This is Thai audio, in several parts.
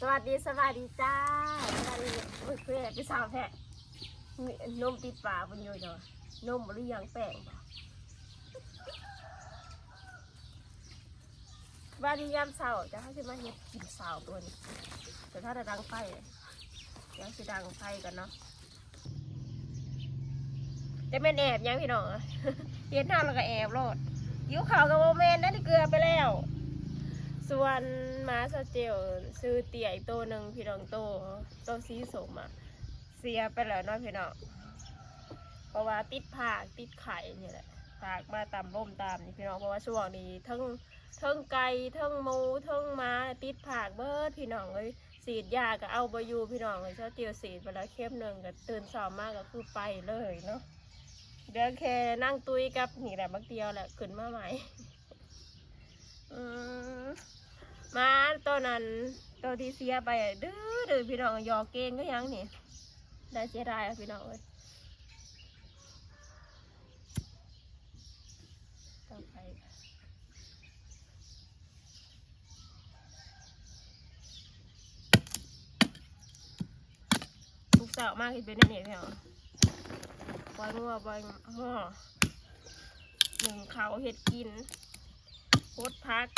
สวัสดีสวัสดีจ้าสวัสดีอุ้ยเพื่อนพี่สาวแท้มีนมติดปากบนอยู่จ้ะนมหรือยังแป้งบ่วัสดียามเสาร์จะให้สิมาเฮ็ดกินเสาร์ตัวนี้แต่ถ้าจะดังไฟเดี๋ยวสิดังไฟกันเนาะจะเป็นแอบยังพี่น้องอะเฮ็ดหน้าแล้วก็แอบโลดยิ้วขาวกับโมเมนนั่นเกลือไปแล้ว ส่วนม้าสเจลซื้อเตี่ยอีกตัวหนึ่งพี่น้องโตโตสีสมอะเสียไปแล้วเนาะพี่น้องเพราะว่าติดผากติดไข่นี่แหละผากมาตามร่มตามนี่พี่น้องเพราะว่าช่วงนี้ทั้งทั้งไก่ทั้งหมูทั้งม้าติดผากเบิดพี่น้องเลยสีดยาก็เอาไปอยู่พี่น้องเลยเช้าเตียวสีดไปแล้วเข้มหนึ่งก็ตื่นสามมากก็คือไปเลยเนาะเดี๋ยวแค่นั่งตุยกับนี่แหละบักเดียวแหละขึ้นมาใหม่ มมาตัวนั้นตัวที่เสียไปอะดื้อดื้อพี่น้องยอเก่งก็ยังนี่ได้เสียดายอะพี่น้องเลยต่อไปลูกสาวมากที่เป็นนี่พี่น้องบอยงัวบอยหม้อหนึ่งเขาเห็ดกิน โคตรพัก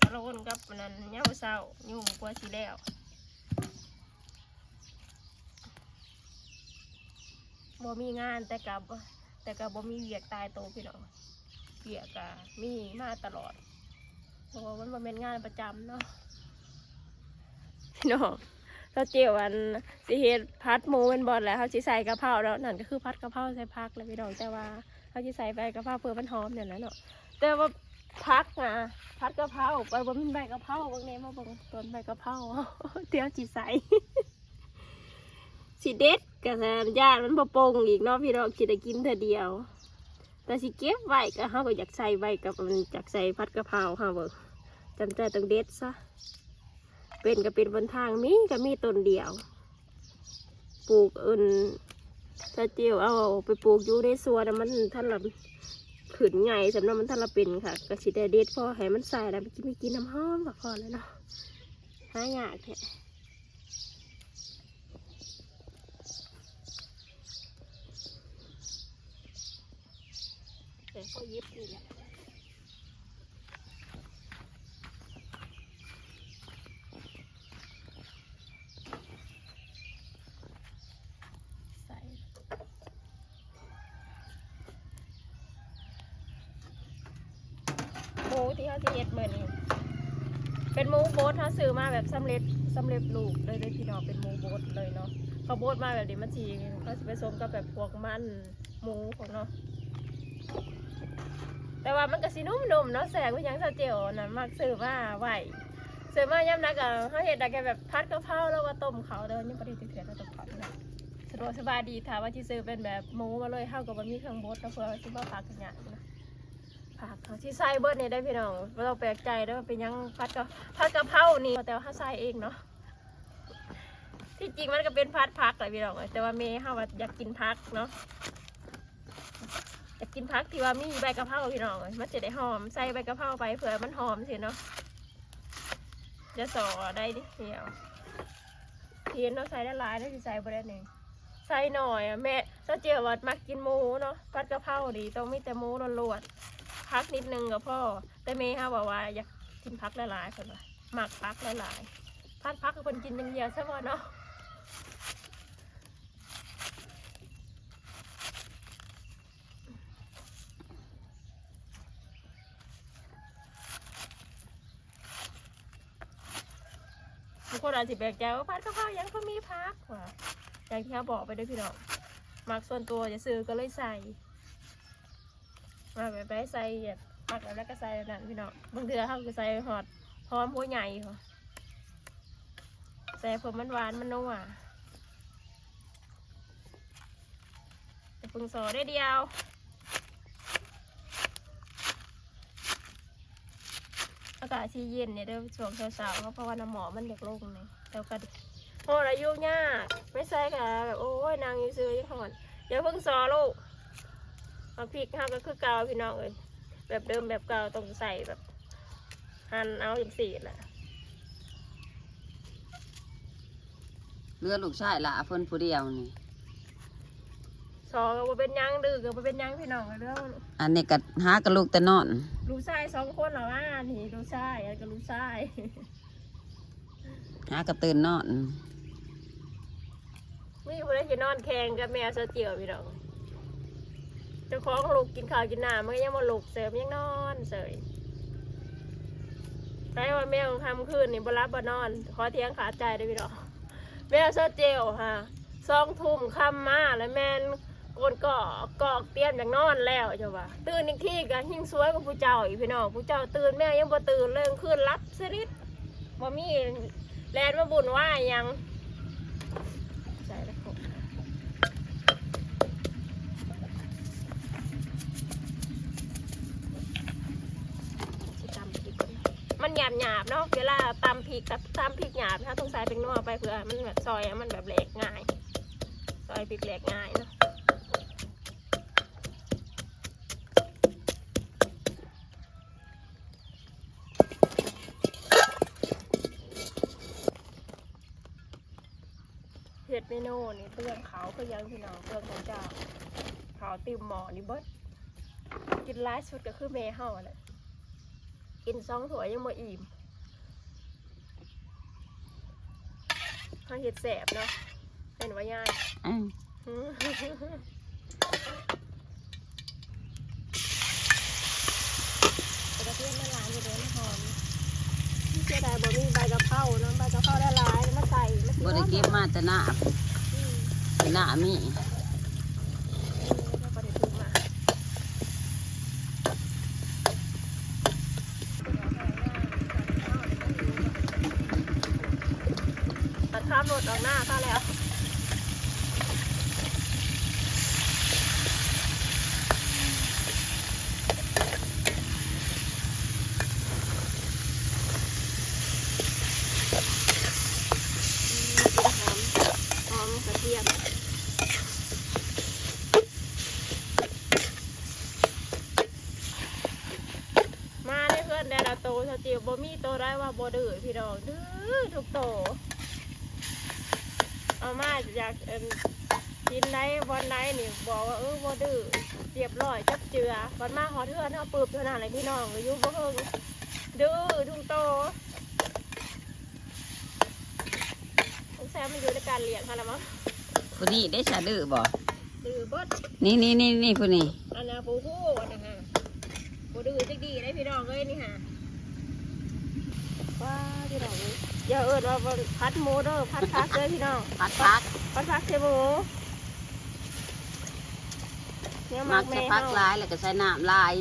ตะโลนกับนนั้นเย้าเศร้ายุ่งกว่าสิแล้วบ่มีงานแต่กับแต่กับบ่มีเวียกตายโตพี่น้องเวียกกะมีมาตลอดเพราะว่ามันบ่แม่นงานประจำเนาะพี่น้องถ้าเจียวอันสิเฮ็ดพัดหมูเป็นบอลแล้วเขาสิใส่กะเพราแล้วนั่นก็คือพัดกะเพราใส่ผักแล้วพี่น้องแต่ว่าเขาสิใส่ใบกะเพราเพื่อมันหอมเนี่ยนะเนาะแต่ว่า พักนะพัดกะเพราไปบ่มีใบกะเพราบางเนมาบางต้นใบกะเพราเดี๋ยวจีใสสิเด็ดกะแซนญาติมันบ่โป่งอีกเนาะพี่น้องสิได้กินเธอเดียว แต่สิเก็บไว้ก็เฮาก็อยากใส่ไว้กับมันอยากใส่พัดกะเพราเฮาเบิ่จำใจต้องเด็ดซะเป็นก็เป็นบนทางมีก็มีต้นเดียว ปลูกอื่นถ้าเจียวเอาไปปลูกอยู่ในสวนมันท่านละ ขืนใหญ่สำหรับมันทาราเป็นค่ะกระสิได้เด็ดพอให้มันใส่แล้วมันกินไม่กินน้ำหอมก็พอแล้วเนาะหายากแค่แต่ก็ยิบนี่แหละใส่ หมูที่ เขาจะเฮ็ดหมือนี้เป็นหมูโบดเขาซื้อมาแบบสำเร็จสำเร็จรูปเลยเลยพี่น้องเป็นหมูโบดเลยเนาะเขาโบดมาแบบนี้มันจีเขาจะผสมกับแบบพวกมันหมูของเนาะแต่ว่ามันก็สีนุ่มๆเนาะแสงก็ยังซาเจียวนะมักซื้อมาไหวซื้อมาย่ำนักอะเขาเห็ดได้แค่แบบพัดกะเพราแล้วก็ต้มเขาเดินยังประเดี๋ยวเถื่อนก็ต้มเขาเนาะสะดวกสบายดีถ้าว่าที่ซื้อเป็นแบบหมูมาเลยเท่ากับว่ามีเครื่องบดแล้วเพื่อซื้อมาผักกันอย่างนะ ผักเขาที่ใส่เบิร์ดนี่ได้พี่น้องไม่ต้องแปลกใจเด้อเป็นยังพัดกะพัดกะเพรานี่แต่ว่าเขาใส่เองเนาะที่จริงมันก็เป็นพัดพักแหละพี่น้องแต่ว่าเมย์เขาว่าอยากกินพักเนาะอยากกินพักที่ว่ามีใบกะเพราพี่น้องมันจะได้หอมใส่ใบกะเพราไปเผื่อมันหอมสิเนาะจะสอได้ดิเดียวเทียนเราใส่ได้หลายได้ที่ใส่บได้หนึ่งใส่หน่อยอะแม่เจ้าเจียววัดมักกินหมูเนาะพัดกะเพราดีต้องมีแต่หมูล้วนๆ พักนิดนึงกับพ่อ แต่เมย์ค่ะบอกว่าอยากกินพักหลายๆคนว่าหมักพักหลายๆพัดพักกับคนกินเป็นเดียวใช่ไหมเนาะทุกคนอาจจะแปลกใจว่าพัดกะเพรายังก็มีพักว่ะอย่างที่เขาบอกไปด้วยพี่น้องหมักส่วนตัวจะซื้อก็เลยใส่ มาแบบไปใส่แบบปักแล้วก็ใส่นั่นพี่น้องบางเทือเขาก็ใส่หอดพร้อมหัวใหญ่ค่ะใส่ผมมันหวานมันนัวแต่ปรุงซอได้เดียวอากาศที่เย็นเนี่ยเด้อช่วงเช้าๆเพราะว่าน้ำหมอมันเด็กลงเลยแต่ก็โอ้อายุยากไม่ใส่ค่ะแบบโอ้ยนางยืซื้อยังหอนอย่าเพิ่งซอลูก เอาพริกห้าก็คือเกาพี่น้องเอ้ยแบบเดิมแบบเกาต้องใส่แบบหั่นเอาอย่างสี่แหละเรือลูกชายละเพิ่นผู้เดียวนี่สองก็บ่เป็นหยังดื้อก็บ่เป็นหยังพี่น้องเรื่องอันนี้ก็หากระลูกแต่นอน ลูกชายสองคนเหรอว่านี่ลูกชายอันก็ลูกชาย หากระตื่นนอน มีคนได้กินนอนแข่งกับแม่เสอเจียวพี่น้องเจ้าของลูกกินข้าวกินน้ำมันก็ยังมาลูกเสริมยังนอนเสยไปว่าแม่ของคำคืนนี่บรับบนอน ขอเทียงขาใจได้พี่น้องแม่เสอเจียวฮะสองทุ่มคำมาแล้วแมนโกนกอกกอกเตรียมอย่างนอนแล้วจ้ะวะตื่นอีกทีก็ยิ่งสวยกว่าผู้เจ้าอีกพี่น้องผู้เจ้าตื่นแม่ยังบ่ตื่นเรื่องขึ้นรับสนิทบ่มีแลนมาบุญว่ายังใส่แล้วครับสิตำพริกก่อน มันหยาบหยาบเนาะเวลาตำพริกกับตำพริกหยาบถ้าต้องใส่เป็นนัวไปเพื่อมันแบบซอยมันแบบแหลกง่าย ซอยพริกแหลกง่ายเนาะเห็ดเมนูนี่เปลืองเขาก็ยังพี่น้องเปลืองของเจ้าเขาติมหมอนี่เบิดกินร้ายสุดก็คือเมเห่าแหละ กินสองถ้วยยังบ่อิ่มเขาเห็ดแสบเนาะเห็นว่าย่ายอ้าวอืมแต่กระเทียมมันหลายอยู่เด้อมันหอมเสียดายบ่มีใบกะเพราเนาะใบกะเพราได้หลายแล้วมาใส่มาบ่ได้เก็บมาแต่หน้าอืมแต่หน้ามี ตัดข้ามรถออกหน้าเข้าแล้วหอมหอมกระเทียมมาได้เพื่อนแดนเอาโตสจิวบ่มีโตได้ว่าบ่ดื้อพี่น้องดื้อทุกโต เอามาอยากเอิ่นกินไหนวันไหนนี่บอกว่าเออบ่ดื้อเรียบร้อยจับเจือวันมาหอเทือนเอาปืบเท่านั้นเลยพี่น้องอายุบ่เฮิงดื้อทุกโตสงสัยมันอยู่ในการเลี้ยงค่ะละมั้งผู้นี้ได้ชาดื้อบ่ดื้อเบิดนี่นี่นี่นี่ผู้นี้อันน่ะปูฮู้อันนะฮะปูดื้อจักดีได้พี่น้องเอ้ยนี่ฮะว้าพี่น้องเอ้ย อย่าเอิดว่าบ่พัดหมูเด้อพัดพักเด้อพี่น้องพัดพักพัดพักใส่หมูเนี่ยมัมักกจะแม่พักเฮาหลายแล้วก็ใส่น้ำลาย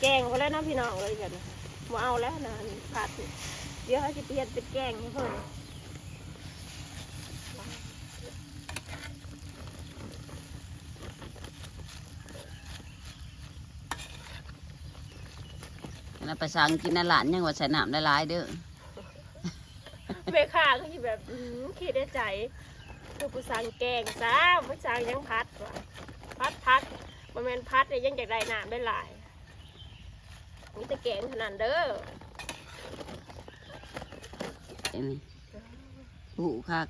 แกงไปแล้วนะพี่น้องเลยกันมาเอาแล้วนะนี่ผัดนี่เดี๋ยวให้สิเปลี่ยนเป็นแกงให้เพิ่น แล้วไปสั่งกินในร้านยังว่าใส่น้ำหลายเด้อเบค่าก็สิแบบอื้อคิดในใจคือผู้สั่งแกงจ้าผู้สั่งยังพัดว่ะพัดพัดมันเป็นพัดเนี่ยยังจากได้น้ำได้หลายมีแต่แกงเท่านั้นเด้อเห็นไหมหูคัก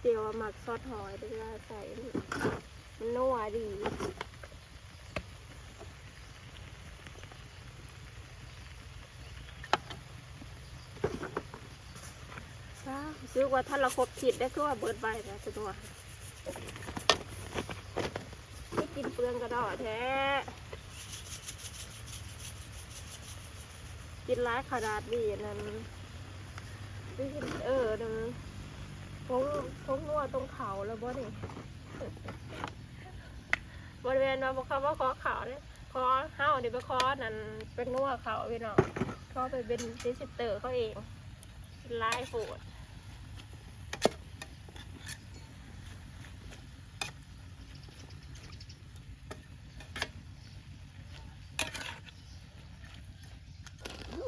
เจียวหมักซอสหอยด้วยใส่ มันนัวดีอ้าซื้อว่าถ้าเราครบขีดได้ก็ว่าเบิดใบแล้วจะตัวไม่กินเปลืองกระดอแท้ กินร้ายขนาดนี้นั่นนี่เออนึงทงทงนัวตรงเขาแล้วบ่นี่ บริเวณว่าบ่เขาว่าขอเขาเนี่ยขอเฮานี่ไปขอนั่นเป็นนัวเขาพี่น้องเขาไปเป็นดิจิเตอร์เขาเองเป็นลายโฟด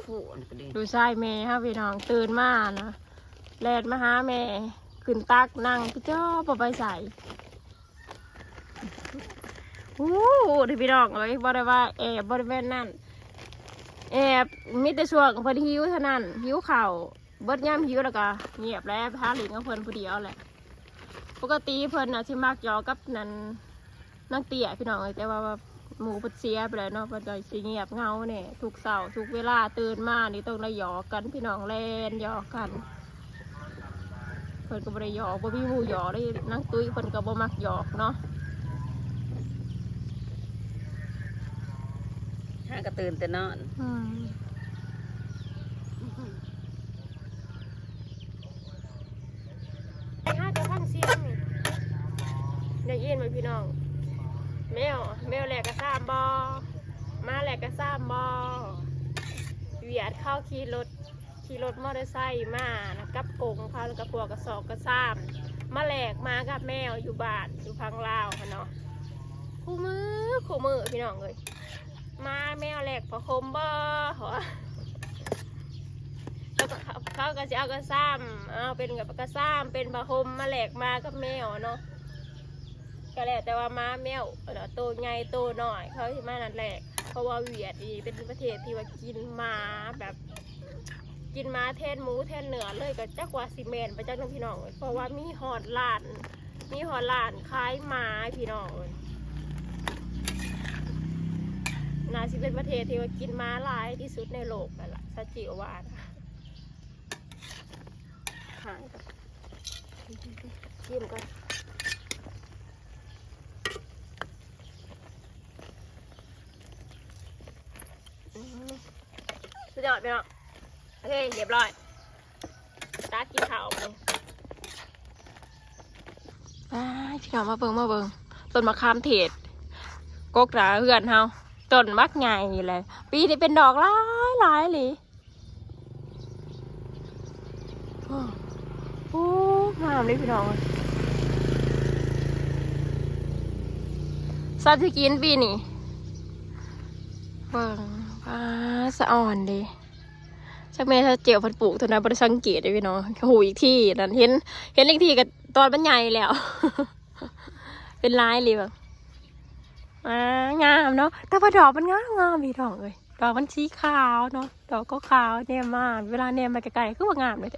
หูนี่ก็ดีดูใช่แม่ฮะพี่น้องตื่นมานะแลดมาหาแม่ขึ้นตักนั่งพี่เจ้าปไปใส่ โอ้ดิพี่น้องเอ้ยบริว่าแอบบริเวณนั่นแอบมีแต่ช่วงเพิ่นหิวเท่านั้นหิวเข้าเบิดย่ำหิวแล้วก็เงียบแล้วไปหาหลิงกับเพิ่นผู้เดียวแหละปกติเพิ่นน่ะสิมักยอกับนันนางเตี้ยพี่น้องเอ้ยแต่ว่าหมูเพิ่นเสียไปแล้วเนาะเพิ่นก็สิเงียบเงาแน่ทุกเช้าทุกเวลาตื่นมานี่ต้องได้ยอกันพี่น้องเล่นยอกันเพิ่นก็บ่ได้หยอกบ่มีหมู่หยอกได้นางตุ้ยเพิ่นก็บ่มักหยอกเนาะ ห้ากระตื่นแต่นอนอืมถ้าจะฟังเสียงนี่ได้ยินไหมพี่น้อง แมว แมวแหลกกระซ้ำบอมาแหลกกระซ้ำบอเวียดเข้าขี่รถขี่รถมอเตอร์ไซค์มานะกับกงเขาแล้วก็พวกกระสอบกระซ้ำมาแหลกมากับแมวอยู่บ้านอยู่พังลาวค่ะเนาะคู่มือคู่มือพี่น้องเลย มาแมวแหลกพอคมบอหัวเขาก็จะเอากระซ้ำเอาเป็นกับกระซ้ำเป็นบะคมมาแหลกมากับแมวเนาะก็แล้วแต่ว่าม้าแมวเนาะโตใหญ่โตน้อย เขาที่มานั่นแหละเพราะว่าเวียดนี่เป็นประเทศที่ว่ากินม้าแบบกินม้าแทนหมูแทนเนื้อเลยก็จักว่าซีเมนไปจักน้องพี่น้องเอ้ยเพราะว่ามีหอดลาน มีหอดลานคล้ายม้าพี่น้องเลย นาสิเป็นประเทศที่ว่ากินม้าลายที่สุดในโลกนั่นแหละซาจิโอวานะหายก่อนชิมก่อนสุดยอดไปเนาะโอเคเรียบร้อยตากินข้าวเลยพี่น้องมาเบิ่งมาเบิ่งต้นมะขามเทศกกหนาเฮือนเฮา ต้นมักใหญ่เลย ปีนี้เป็นดอกหลายหลายเลยโอ้โอ้งามเลยพี่น้องสัตว์ที่กินปีนี้เบิ่งป้าสะอ่อนเดิชักแม่ถ้าเจียวพันปลูกเท่านั้นบริสังเกตเลยพี่น้องหูอีกที่นั่นเห็น เห็นอีกที่กับตอนมันใหญ่แล้ว เป็นลายเลยแบบ อ่างามเนาะแต่ว่าดอกมันงามงามพี่น้องเลยดอกมันสีขาวเนาะดอกก็ขาวเนี่ยมากเวลาเนี่ยมาไกลๆก็ว่างามเลย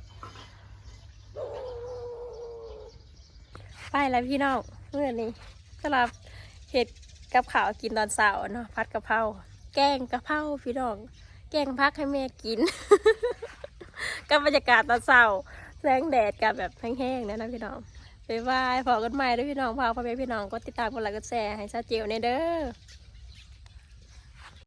ไปแล้วพี่น้องเมื่อนี้สำหรับเห็ดกับข้าวกินตอนเช้าเนาะพัดกะเพราแกงกะเพราพี่น้อง แกงพักให้แม่กิน กับบรรยากาศตอนเช้าแสงแดดกับแบบแห้งๆนะนะพี่น้อง บ๊ายบายพอกันใหม่ด้วยพี่น้องพาพ่อแม่พี่น้องก็ติดตามกดไลค์กดแชร์ให้ชาเจียวในเด้อ